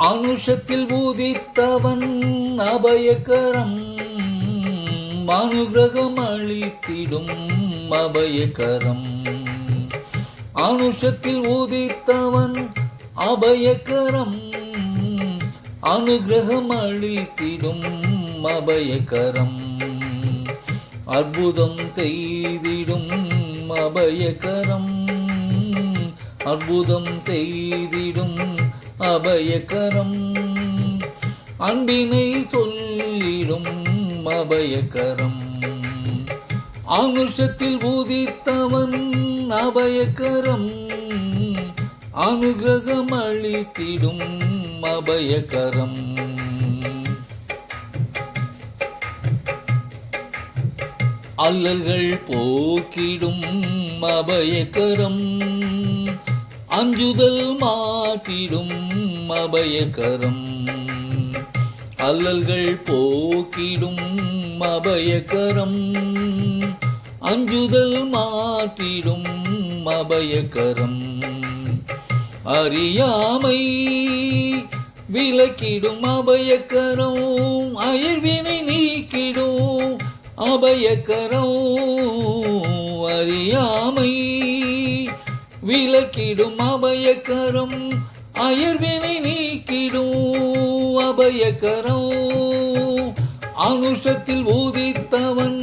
அனுஷத்தில் பூதித்தவன் அபயகரம் அனுகிரகம் அளித்திடும் அபயகரம் அனுஷத்தில் ஊதித்தவன் அபயகரம் அனுகிரகம் அளித்திடும் அபயகரம் அற்புதம் செய்திடும் அபயகரம் அற்புதம் செய்திடும் அபயக்கரம். அன்பினை சொல்லிடும் அபயக்கரம். அனுஷத்தில் ஊதித்தவன் அபயக்கரம். அனுகிரகம் அளித்திடும் அபயக்கரம். அல்லல்கள் போக்கிடும் அபயக்கரம். அஞ்சுதல் மாற்றிடும் அபயகரம். அல்லல்கள் போக்கிடும் அபயகரம். அஞ்சுதல் மாற்றிடும் அபயகரம். அறியாமை விலக்கிடும் அபயக்கரம் அயர்வினை நீக்கிடும் அபயக்கரம் அறியாமை விலக்கிடும் அபயக்கரம் அயர்வினை நீக்கிடும் அபயக்கரம் அனுஷத்தில் ஊதித்தவன்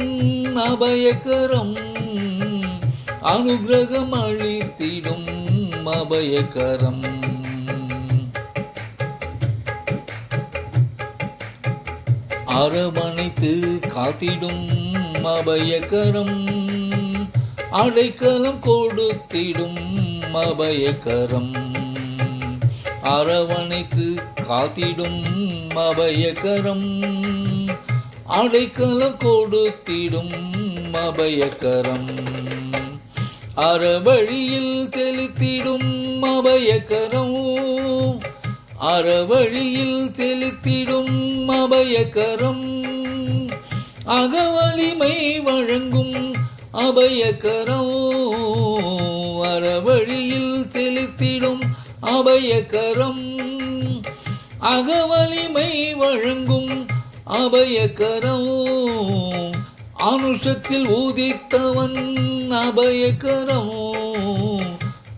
அபயக்கரம் அனுகிரகம் அழித்திடும் அபயக்கரம் அரவணைத்து காத்திடும் அபயக்கரம் அடைக்கலம் கொடுத்திடும் அபயக்கரம் அரவணைத்து காத்திடும் அபயக்கரம் அடைக்கலம் கொடுத்திடும் அபயக்கரம் அறவழியில் செலுத்திடும் அபயக்கரம் அறவழியில் செலுத்திடும் அபயக்கரம் அகவலிமை வழங்கும் அபயக்கரம். அபயக்கரம். அகவலிமை வழங்கும் அபயக்கரம். அனுஷத்தில் ஊதித்தவன் அபயக்கரம்.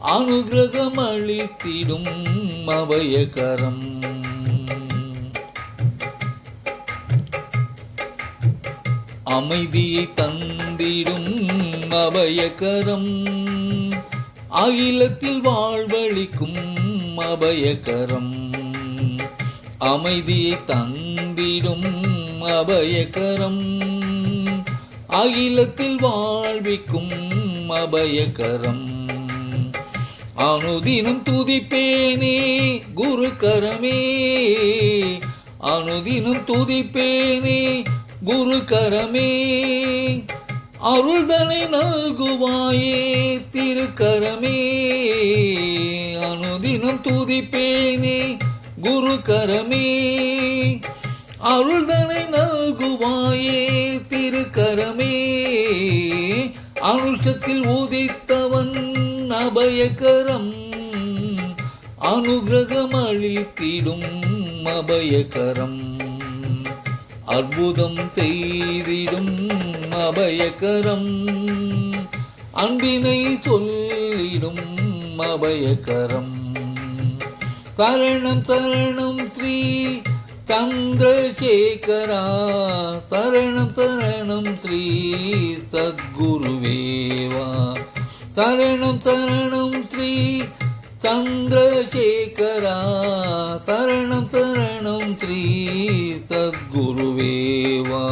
அனுகிரகம் அளித்திடும் அபயக்கரம். அமைதியை தந்திடும் அபயக்கரம். அகிலத்தில் வாழ்வழிக்கும் அபயகரம். அமைதியை தந்திடும் அபயகரம். அகிலத்தில் வாழ்விக்கும் அபயகரம். அனுதினம் துதிப்பேனே குரு கரமே அனுதினம் துதிப்பேனே குரு கரமே அருள்தனை நல்குவாயே திருக்கரமே. அனுதினம் துதிப்பேனே குரு கரமே. அருள்தனை நல்குவாயே திருக்கரமே. அனுஷத்தில் உதித்தவன் அபயகரம். அனுகிரகம் அளித்திடும் அபயகரம். அற்புதம் செய்திடும் அபயகரம். அன்பினை சொல்லிடும் அபயகரம். சரணம் சரணம் ஸ்ரீ சந்திரசேகரா. சரணம் சரணம் ஸ்ரீ சத்குருவேவா. சரணம் சரணம் ஸ்ரீ சந்திரசேகரா. சரணம் சரணம் ஸ்ரீ சத்குருவேவா.